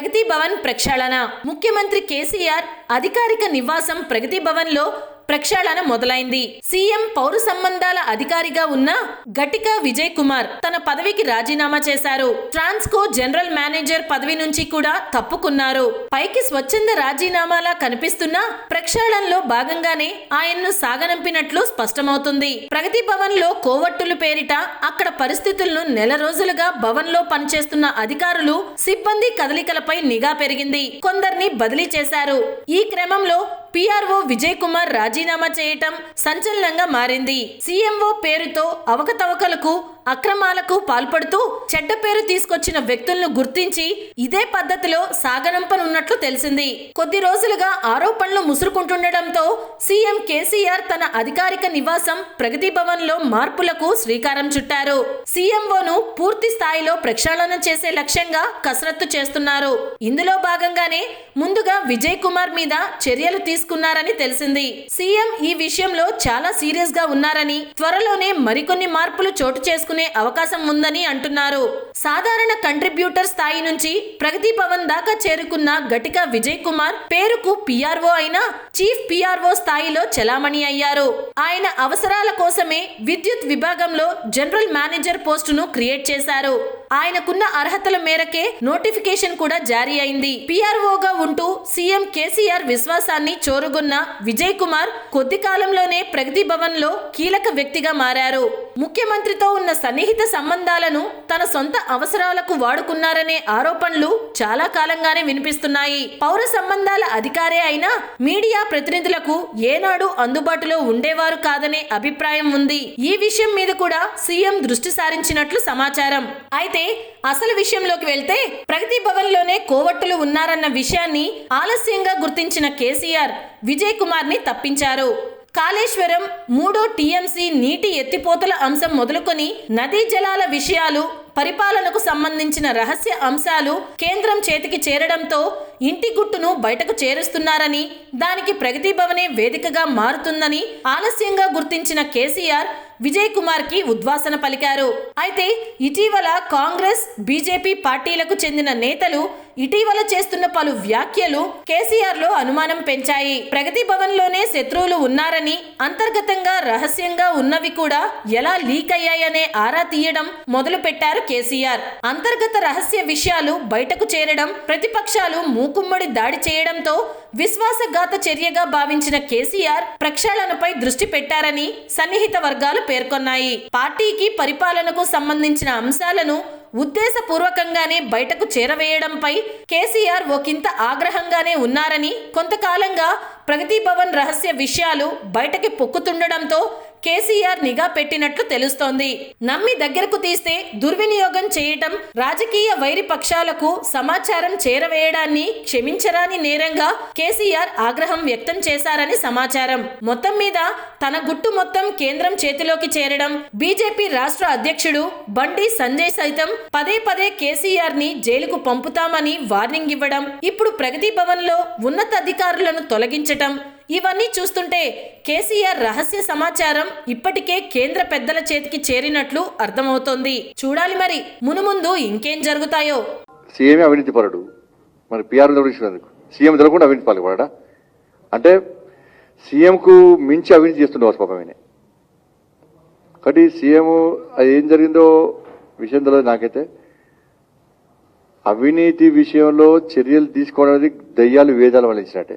ప్రగతి భవన్ ప్రక్షాళన. ముఖ్యమంత్రి కేసీఆర్ అధికారిక నివాసం ప్రగతి భవన్లో ప్రక్షాళన మొదలైంది. సీఎం పౌర సంబంధాల అధికారిగా ఉన్న గటిక విజయ్ కుమార్ తన పదవికి రాజీనామా చేశారు. ట్రాన్స్కో జనరల్ మేనేజర్ పదవి నుంచి కూడా తప్పుకున్నారు. పైకి స్వచ్ఛంద రాజీనామాలా కనిపిస్తున్నా ప్రక్షాళనలో భాగంగానే ఆయన్ను సాగనంపినట్లు స్పష్టమవుతుంది. ప్రగతి భవన్లో కోవట్టులు పేరిట అక్కడ పరిస్థితులను నెల రోజులుగా భవన్లో పనిచేస్తున్న అధికారులు సిబ్బంది కదలికలపై నిఘా పెరిగింది. కొందరిని బదిలీ చేశారు. ఈ క్రమంలో పిఆర్ఓ విజయ్ కుమార్ రాజీనామా చేయటం సంచలనంగా మారింది. సీఎంఓ పేరుతో అవకతవకలకు అక్రమాలకు పాల్పడుతూ చెడ్డ పేరు తీసుకొచ్చిన వ్యక్తులను గుర్తించి ఇదే పద్ధతిలో సాగనంపనున్నట్లు తెలిసింది. కొద్ది రోజులుగా ఆరోపణలు ముసురుకుంటుండటంతో సీఎం కేసీఆర్ తన అధికారిక నివాసం ప్రగతి భవన్లో మార్పులకు శ్రీకారం చుట్టారు. సీఎంఓను పూర్తి స్థాయిలో ప్రక్షాళన చేసే లక్ష్యంగా కసరత్తు చేస్తున్నారు. ఇందులో భాగంగానే ముందుగా విజయ్ కుమార్ మీద చర్యలు తీసుకున్నారని తెలిసింది. సీఎం ఈ విషయంలో చాలా సీరియస్గా ఉన్నారని త్వరలోనే మరికొన్ని మార్పులు చోటు చేసుకు చేసుకునే అవకాశం ఉందని అంటున్నారు. సాధారణ కంట్రిబ్యూటర్ స్థాయి నుంచి ప్రగతి భవన్ దాకా చేరుకున్న గటిక విజయ్ కుమార్ పేరుకు పిఆర్ఓ అయిన చీఫ్ పిఆర్ఓ స్థాయిలో చెలామణి అయ్యారు. ఆయన అవసరాల కోసమే విద్యుత్ విభాగంలో జనరల్ మేనేజర్ పోస్టును క్రియేట్ చేశారు. ఆయనకున్న అర్హతల మేరకే నోటిఫికేషన్ కూడా జారీ అయింది. పిఆర్ఓగా ఉంటూ సీఎం కేసీఆర్ విశ్వాసాన్ని చోరుగొన్న విజయ్ కుమార్ కొద్ది కాలంలోనే ప్రగతి భవన్లో కీలక వ్యక్తిగా మారారు. ముఖ్యమంత్రితో ఉన్న సన్నిహిత సంబంధాలను తన సొంత అవసరాలకు వాడుకున్నారనే ఆరోపణలు చాలా కాలంగానే వినిపిస్తున్నాయి. పౌర సంబంధాల అధికారే అయినా మీడియా ప్రతినిధులకు ఏనాడు అందుబాటులో ఉండేవారు కాదనే అభిప్రాయం ఉంది. ఈ విషయం మీద కూడా సీఎం దృష్టి సారించినట్లు సమాచారం. అయితే అసలు విషయంలోకి వెళ్తే ప్రగతి భవన్లోనే కోవట్టులు ఉన్నారన్న విషయాన్ని ఆలస్యంగా గుర్తించిన కేసీఆర్ విజయ్ కుమార్ని తప్పించారు. కాళేశ్వరం మూడో టీఎంసీ నీటి ఎత్తిపోతల అంశం మొదలుకొని నదీ జలాల విషయాలు పరిపాలనకు సంబంధించిన రహస్య అంశాలు కేంద్రం చేతికి చేరడంతో ఇంటి గుట్టును బయటకు చేరుస్తున్నారని దానికి ప్రగతి భవనే వేదికగా మారుతుందని ఆలస్యంగా గుర్తించిన కేసీఆర్ విజయ్ కుమార్కి ఉద్వాసన పలికారు. అయితే ఇటీవల కాంగ్రెస్ బీజేపీ పార్టీలకు చెందిన నేతలు ఇటీవల చేస్తున్న పలు వ్యాఖ్యలు కేసీఆర్లో అనుమానం పెంచాయి. ప్రగతి భవన్లోనే శత్రువులు ఉన్నారని అంతర్గతంగా రహస్యంగా ఉన్నవి కూడా ఎలా లీక్ అయ్యాయనే ఆరా తీయడం మొదలు పెట్టారు కేసీఆర్. అంతర్గత రహస్య విషయాలు బయటకు చేరడం ప్రతిపక్షాలు మూకుమ్మడి దాడి చేయడంతో విశ్వాసఘాత చర్యగా భావించిన కేసీఆర్ ప్రక్షాళనపై దృష్టి పెట్టారని సన్నిహిత వర్గాలు పేర్కొన్నాయి. పార్టీకి పరిపాలనకు సంబంధించిన అంశాలను ఉద్దేశపూర్వకంగానే బయటకు చేరవేయడంపై కేసీఆర్ ఒకంత ఆగ్రహంగానే ఉన్నారని కొంతకాలంగా ప్రగతి భవన్ రహస్య విషయాలు బయటకి పొక్కుతుండడంతో కేసీఆర్ నిఘా పెట్టినట్లు తెలుస్తోంది. నమ్మి దగ్గరకు తీస్తే దుర్వినియోగం చేయటం రాజకీయ వైరి పక్షాలకు సమాచారం చేరవేయడాన్ని క్షమించరాని నేరంగా కేసీఆర్ ఆగ్రహం వ్యక్తం చేశారని సమాచారం. మొత్తం మీద తన గుట్టు మొత్తం కేంద్రం చేతిలోకి చేరడం బీజేపీ రాష్ట్ర అధ్యక్షుడు బండి సంజయ్ సైతం పదే పదే కేసీఆర్ని జైలుకు పంపుతామని వార్నింగ్ ఇవ్వడం ఇప్పుడు ప్రగతి భవన్లో ఉన్నతాధికారులను తొలగించటం ఇవన్నీ చూస్తుంటే కేసీఆర్ రహస్య సమాచారం ఇప్పటికే కేంద్ర పెద్దల చేతికి చేరినట్లు అర్థమవుతోంది. చూడాలి మరి మునుముందు ఇంకేం జరుగుతాయో. సీఎం అవినీతి పరుడు. మరి పిఆర్ సీఎం తెలకుండా అవినీతి పాల్పడా అంటే సీఎంకు మించి అవినీతి చేస్తుండవచ్చు పాపం ఆయన కాబట్టి సీఎం అది ఏం జరిగిందో విషయం తెలియదు నాకైతే. అవినీతి విషయంలో చర్యలు తీసుకోవడం అనేది దయ్యాలు వేదాలు వలించినట్టే